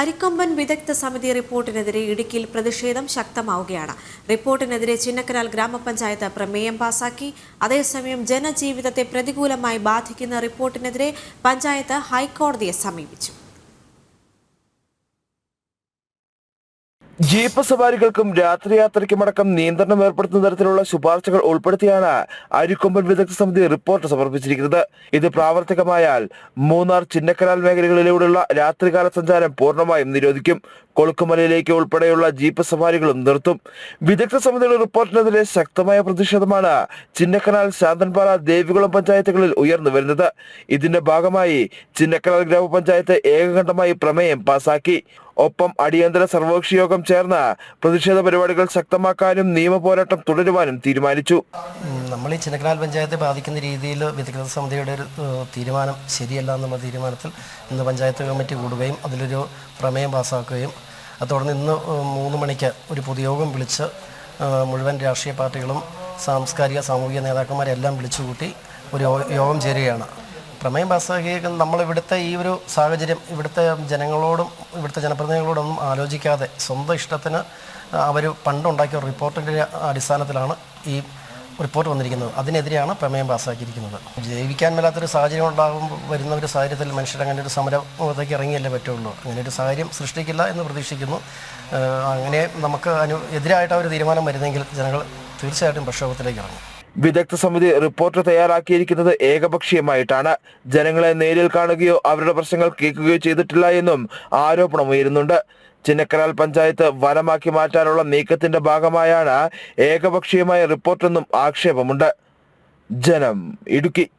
അരിക്കൊമ്പൻ വിദഗ്ധ സമിതി റിപ്പോർട്ടിനെതിരെ ഇടുക്കിയിൽ പ്രതിഷേധം ശക്തമാവുകയാണ്. റിപ്പോർട്ടിനെതിരെ ചിന്നക്കനാൽ ഗ്രാമപഞ്ചായത്ത് പ്രമേയം പാസാക്കി. അതേസമയം ജനജീവിതത്തെ പ്രതികൂലമായി ബാധിക്കുന്ന റിപ്പോർട്ടിനെതിരെ പഞ്ചായത്ത് ഹൈക്കോടതിയെ സമീപിച്ചു. ജീപ്പ് സവാരികൾക്കും രാത്രിയാത്രയ്ക്കുമടക്കം നിയന്ത്രണം ഏർപ്പെടുത്തുന്ന തരത്തിലുള്ള ശുപാർശകൾ ഉൾപ്പെടുത്തിയാണ് അരിക്കൊമ്പൻ വിദഗ്ധ സമിതി റിപ്പോർട്ട് സമർപ്പിച്ചിരിക്കുന്നത്. ഇത് പ്രാവർത്തികമായാൽ മൂന്നാർ ചിന്നക്കനാൽ മേഖലകളിലൂടെയുള്ള രാത്രികാല സഞ്ചാരം പൂർണമായും നിരോധിക്കും. കൊളുക്കുമലയിലേക്ക് ഉൾപ്പെടെയുള്ള ജീപ്പ് സവാരികളും നിർത്തും. വിദഗ്ധ സമിതിയുടെ റിപ്പോർട്ടിനെതിരെ ശക്തമായ പ്രതിഷേധമാണ് ചിന്നക്കനാൽ ശാന്തൻപാറ ദേവികുളം പഞ്ചായത്തുകളിൽ ഉയർന്നു വരുന്നത്. ഇതിന്റെ ഭാഗമായി ചിന്നക്കനാൽ ഗ്രാമപഞ്ചായത്ത് ഏകകണ്ഠമായി പ്രമേയം പാസാക്കി. ഒപ്പം അടിയന്തര സർവകക്ഷി യോഗം ചേർന്ന് പ്രതിഷേധ പരിപാടികൾ ശക്തമാക്കാനും നിയമ പോരാട്ടം തുടരുവാനും തീരുമാനിച്ചു. നമ്മൾ ഈ ചിന്നക്കനാൽ പഞ്ചായത്തെ ബാധിക്കുന്ന രീതിയിൽ വിദഗ്ധ സമിതിയുടെ ഒരു തീരുമാനം ശരിയല്ല എന്നുള്ള തീരുമാനത്തിൽ ഇന്ന് പഞ്ചായത്ത് കമ്മിറ്റി കൂടുകയും അതിലൊരു പ്രമേയം പാസ്സാക്കുകയും അത് തുടർന്ന് ഇന്ന് മൂന്ന് മണിക്ക് ഒരു പൊതുയോഗം വിളിച്ച് മുഴുവൻ രാഷ്ട്രീയ പാർട്ടികളും സാംസ്കാരിക സാമൂഹിക നേതാക്കന്മാരെല്ലാം വിളിച്ചുകൂട്ടി ഒരു യോഗം ചേരുകയാണ്. പ്രമേയം പാസ്സാക്കി നമ്മളിവിടുത്തെ ഈ ഒരു സാഹചര്യം ഇവിടുത്തെ ജനങ്ങളോടും ഇവിടുത്തെ ജനപ്രതിനിധികളോടൊന്നും ആലോചിക്കാതെ സ്വന്തം ഇഷ്ടത്തിന് അവർ പണ്ടുണ്ടാക്കിയ റിപ്പോർട്ടിന്റെ അടിസ്ഥാനത്തിലാണ് ഈ റിപ്പോർട്ട് വന്നിരിക്കുന്നത്. അതിനെതിരെയാണ് പ്രമേയം പാസ്സാക്കിയിരിക്കുന്നത്. ജീവിക്കാൻ മേലാത്തൊരു സാഹചര്യം ഉണ്ടാകുമ്പോൾ വരുന്ന ഒരു സാഹചര്യത്തിൽ മനുഷ്യർ അങ്ങനെ ഒരു സമരത്തേക്ക് ഇറങ്ങിയല്ലേ പറ്റുള്ളൂ. അങ്ങനെ ഒരു സാഹചര്യം സൃഷ്ടിക്കില്ല എന്ന് പ്രതീക്ഷിക്കുന്നു. അങ്ങനെ നമുക്ക് അനു എതിരായിട്ട് ഒരു തീരുമാനം വരുന്നെങ്കിൽ ജനങ്ങൾ തീർച്ചയായിട്ടും പ്രക്ഷോഭത്തിലേക്ക് ഇറങ്ങും. വിദഗ്ധ സമിതി റിപ്പോർട്ട് തയ്യാറാക്കിയിരിക്കുന്നത് ഏകപക്ഷീയമായിട്ടാണ്. ജനങ്ങളെ നേരിൽ കാണുകയോ അവരുടെ പ്രശ്നങ്ങൾ കേൾക്കുകയോ ചെയ്തിട്ടില്ല എന്നും ആരോപണം ഉയരുന്നുണ്ട്. പഞ്ചായത്ത് വനമാക്കി മാറ്റാനുള്ള നീക്കത്തിന്റെ ഭാഗമായാണ് ഏകപക്ഷീയമായ റിപ്പോർട്ടെന്നും ആക്ഷേപമുണ്ട്. ജനം ഇടുക്കി.